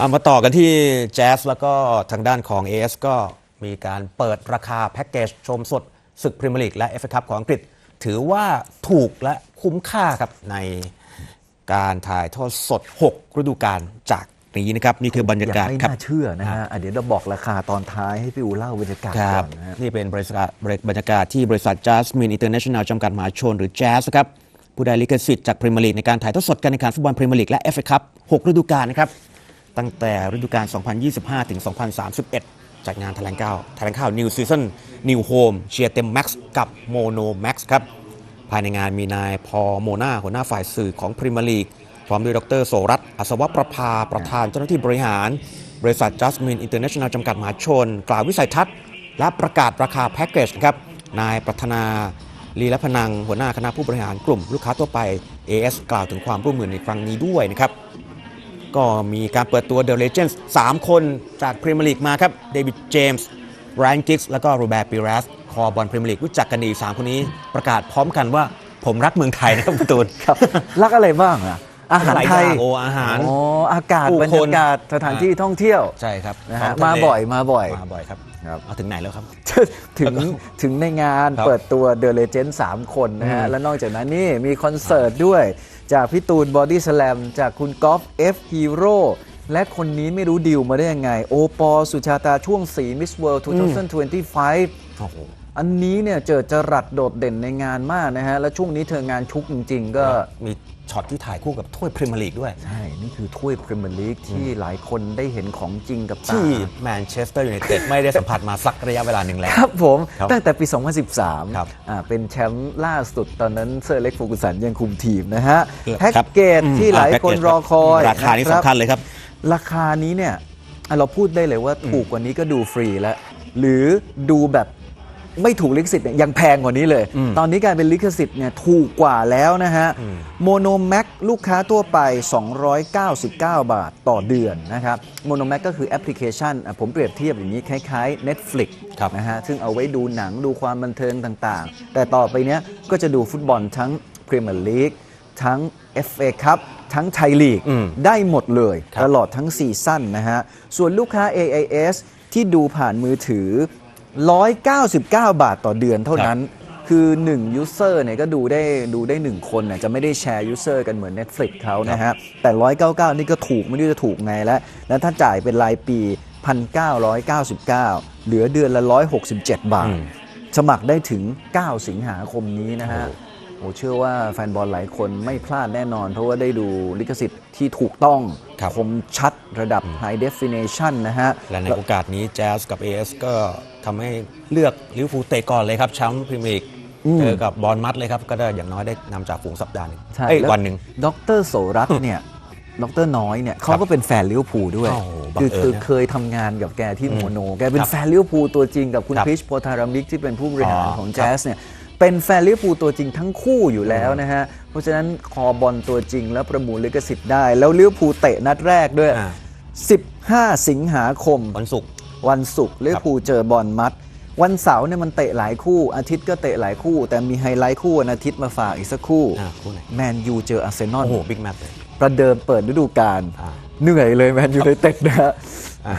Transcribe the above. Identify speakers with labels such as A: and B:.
A: เอามาต่อกันที่แจ๊สแล้วก็ทางด้านของ AS ก็มีการเปิดราคาแพ็กเกจชมสดศึกพรีเมียร์ลีกและ FA คัพของอังกฤษ ถือว่าถูกและคุ้มค่าครับในการถ่ายทอดสด 6 ฤดูกาลจากนี้นะครับ นี่คือบรรยากาศ
B: ไม่
A: ครับ
B: น่าเชื่อนะฮะอะเดี๋ยวเราบอกราคาตอนท้ายให้พี่อูเล่าบรรยากาศ
A: ค
B: ก่
A: รั
B: อบนนะฮะ
A: นี่เป็นบริษัทบรรยากาศที่บริษัท Jasmine International จำกัดมหาชนหรือ Jazz ครับ ผู้ได้ลิขสิทธิ์จากพรีเมียร์ลีกในการถ่ายทอดสดการแข่งขันฟุตบอลพรีเมียร์ลีกและ FA คัพ6ฤดูกาลนะครับ ตั้งแต่ฤดูกาล 2025 ถึง 2031จากงานแถลงข่าวแถลงข่าว New Season New Home เชียร์เต็มแม็กซ์กับ Mono Max ครับ ภายในงานมีนายพอโมนาหัวหน้าฝ่ายสื่อของพรีเมียร์ลีก พร้อมด้วยดรโสรัตอัศวประภา ประธานเจ้าหน้าที่บริหาร บริษัท Jasmine International จำกัดมหาชน กล่าววิสัยทัศน์ และประกาศราคาแพ็กเกจครับ นายปรัฒนาลีและพนังหัวหน้าคณะผู้บริหารกลุ่มลูกค้าทั่วไป AS กล่าวถึงความร่วมมือในครั้งนี้ด้วยนะครับ ก็มีการเปิดตัว The Legends 3 คนจากพรีเมียร์ลีกมาครับเดวิดเจมส์ไรอันกิกส์แล้วก็โรเบิร์ตปิรัสคอบอลพรีเมียร์ลีกรู้จักกันดี3คนนี้ประกาศพร้อมกันว่าผมรักเมืองไทยนะครับคุณตูน
B: ครับรักอะไรบ้างอะอาหารไทย
A: หลายอย่างโอ้อาหาร
B: อ๋ออากาศ
A: ผู้
B: บรร
A: คน
B: ยากาศสถานที่ท่องเที่ยว
A: ใช่ครับ
B: นะ
A: พร้
B: ฮะ
A: ทะเล
B: มาบ่อยมาบ่อย
A: มาบ่อยครับ
B: ครับ
A: เอาถึงไหนแล้วครับ
B: ถึงถึงในงาน
A: ครับ
B: เปิดตัว The Legend 3คนนะฮะ
A: อืม
B: และนอกจากนั้นนี่มีคอนเสิร์ตด้วย จากพี่ตูนบอดี้สแลมจากคุณกอล์ฟเอฟฮีโร่และคนนี้ไม่รู้ดิวมาได้ยังไง โอปอล์สุชาตาช่วงสีมิสเวิลด์2025
A: โอ้โห
B: อันนี้เนี่ยเจอจรัสโดดเด่นในงานมากนะฮะ และช่วงนี้เธองานชุกจริง ๆ ก็
A: มีช็อตที่ถ่ายคู่กับถ้วยพรีเมียร์ลีกด้วย
B: ใช่ นี่คือถ้วยพรีเมียร์ลีกที่หลายคนได้เห็นของจริงกับตา
A: ที่แมนเชสเตอร์ยูไนเต็ดไม่ได้สัมผัสมาสักระยะเวลาหนึ่งแล้ว
B: ครับผม
A: ครับ
B: ตั้งแต่ปี
A: ครับ
B: 2013อ่าเป็นแชมป์ล่าสุดตอนนั้นเซอร์เล็กฟูกุสันยังคุมทีมนะฮะ
A: ครับ
B: แพ็กเกจ
A: อืม
B: ที่หลาย
A: อ่าแพ็ก
B: คน
A: เกจ
B: รอคอย
A: ราคานี้ะ
B: รับ
A: สำคัญเลยครับ
B: ราคานี้เนี่ยอะเราพูดได้เลยว่าถูกกว่านี้ก็ดูฟรีแล้ว หรือดูแบบ ไม่ถูกลิขสิทธิ์เนี่ยยังแพงกว่านี้เลย
A: อืม
B: ตอนนี้กลายเป็นลิขสิทธิ์เนี่ยถูกกว่าแล้วนะฮะ
A: อืม
B: โมโนแม็กลูกค้าทั่วไป 299 บาทต่อเดือนนะครับโมโนแม็กก็คือแอปพลิเคชันอะผมเปรียบเทียบอย่างนี้คล้ายๆ Netflix
A: ครับ
B: นะฮะซึ่งเอาไว้ดูหนังดูความบันเทิงต่างๆ แต่ต่อไปเนี้ยก็จะดูฟุตบอลทั้งพรีเมียร์ลีกทั้ง FA คัพทั้งไทยลีก
A: อืม
B: ได้หมดเลย
A: ครับ
B: ตลอดทั้งซีซั่นนะฮะ ส่วนลูกค้า AIS ที่ดูผ่านมือถือ 199 บาทต่อเดือนเท่านั้น คือ1 user เนี่ยก็ดูได้ดูได้ 1 คนน่ะจะไม่ได้แชร์ user กันเหมือน Netflix เขานะฮะ แต่ 199 นี่ก็ถูกไม่รู้จะถูกไงแล้ว แล้วถ้าจ่ายเป็นรายปี 1,999 เหลือเดือนละ 167 บาท
A: อืม
B: สมัครได้ถึง 9 สิงหาคมนี้นะฮะ โอ้เชื่อว่าแฟนบอลหลายคนไม่พลาดแน่นอน เพราะว่าได้ดูลิขสิทธิ์ที่ถูกต้อง
A: ครับ
B: คมชัดระดับ High Definition นะฮะ
A: และในโอกาสนี้แจ๊สกับ AS ก็ทำให้เลือกลิเวอร์พูลเตะก่อนเลยครับแชมป์พรีเมียร์ลีก
B: อืม
A: เจอกับบอลมัดเลยครับ ก็ได้อย่างน้อยได้นำจากฝูงสัปดาห์หนึ่ง
B: ใช่
A: เอ้ย
B: แล้ว
A: วันหนึ่ง
B: ดรโสรัตน์เนี่ยดรน้อยเนี่ยเขาก็เป็นแฟนลิเวอร์พูลด้วย
A: โอ้โหบัง
B: คือ
A: เอิญ
B: คือ
A: นะ
B: เคยทำงานกับแกที่
A: อืม
B: โมโน แกเป็น
A: ครับ
B: แฟนลิเวอร์พูลตัวจริงกับคุณ
A: ครับ
B: คริสโพธารามิกที่เป็นผู้บริหาร
A: อ๋อ
B: ของ
A: ครับ
B: แจ๊สเนี่ย เป็นแฟนลิเวอร์พูลตัวจริงทั้งคู่อยู่แล้วนะฮะ เพราะฉะนั้นคอบอลตัวจริงแล้วประมูลลิขสิทธิ์ได้ แล้วลิเวอร์พูลเตะนัดแรกด้วย
A: อ่า
B: 15 สิงหาคม
A: วันศุกร์
B: วันศุกร์ลิเวอร์พูลเจอบอลมัด วันเสาร์เนี่ยมันเตะหลายคู่ อาทิตย์ก็เตะหลายคู่ แต่มีไฮไลท์คู่วันอาทิตย์มาฝากอีกสักคู่
A: อ่าคู่ไหน
B: แมนยูเจออาร์เซนอล
A: โอ้โหบิ๊กแมตช์เลย
B: ประเดิมเปิดฤดูกาล
A: อ่า
B: เหนื่อยเลยแมนยูไนเต็ดนะฮะ
A: อะ